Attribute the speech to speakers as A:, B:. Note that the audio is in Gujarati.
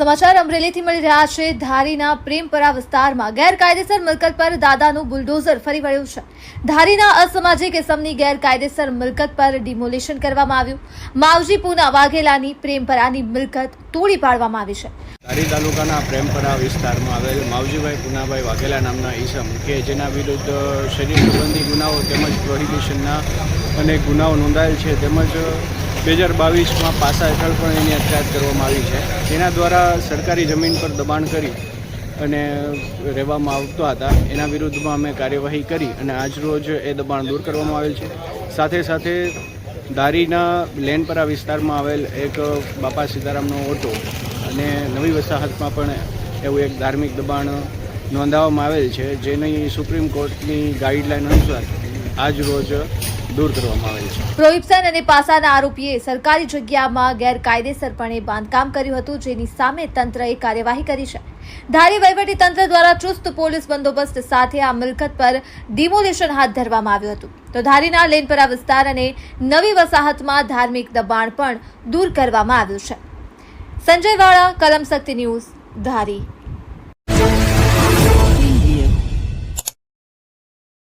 A: સમાચાર અમરેલીથી મળી રહ્યા છે. ધારીના પ્રેમપરા વિસ્તારમાં ગેરકાયદેસર મિલકત પર દાદાનું બુલડોઝર ફરી વળ્યું છે. ધારીના અસામાજિક એસમની ગેરકાયદેસર મિલકત પર ડિમોલિશન કરવામાં આવ્યું. માવજી પૂના વાઘેલાની પ્રેમપરાની મિલકત તોડી પાડવામાં આવી છે.
B: ધારી તાલુકાના પ્રેમપરા વિસ્તારમાં આવેલ માવજીભાઈ પુનાભાઈ વાઘેલા નામના ઈસમ કે જેના વિરુદ્ધ શરીર સંબંધી ગુનાઓ તેમજ પ્રોહિબિશનના અનેક ગુનાઓ નોંધાયેલ છે. તેમજ બે હજાર બાવીસમાં પાસા હેઠળ પણ એની અટકાયત કરવામાં આવી છે. એના દ્વારા સરકારી જમીન પર દબાણ કરી અને રહેવામાં આવતા હતા. એના વિરુદ્ધમાં અમે કાર્યવાહી કરી અને આજરોજ એ દબાણ દૂર કરવામાં આવેલ છે. સાથે સાથે દારીના લેનપરા વિસ્તારમાં આવેલ એક બાપા સીતારામનો ઓટો અને નવી વસાહતમાં પણ એવું એક ધાર્મિક દબાણ નોંધાવવામાં આવેલ છે, જેની સુપ્રીમ કોર્ટની ગાઈડલાઈન અનુસાર આજ રોજ દૂર કરવામાં આવેલ છે.
A: પ્રોહિપ્સન અને પાસાના આરોપીએ સરકારી જગ્યામાં ગેરકાયદેસરપણે બાંધકામ કર્યું હતું, જેની સામે તંત્રએ કાર્યવાહી કરી છે. ધારી વહીવટી તંત્ર દ્વારા ચુસ્ત પોલીસ બંદોબસ્ત સાથે આ મિલકત પર ડિમોલિશન હાથ ધરવામાં આવ્યું હતું. તો ધારીના લેનપરા વિસ્તાર અને નવી વસાહતમાં ધાર્મિક દબાણ પણ દૂર કરવામાં આવ્યું છે. સંજય વાળા, કલમ શક્તિ ન્યૂઝ, ધારી.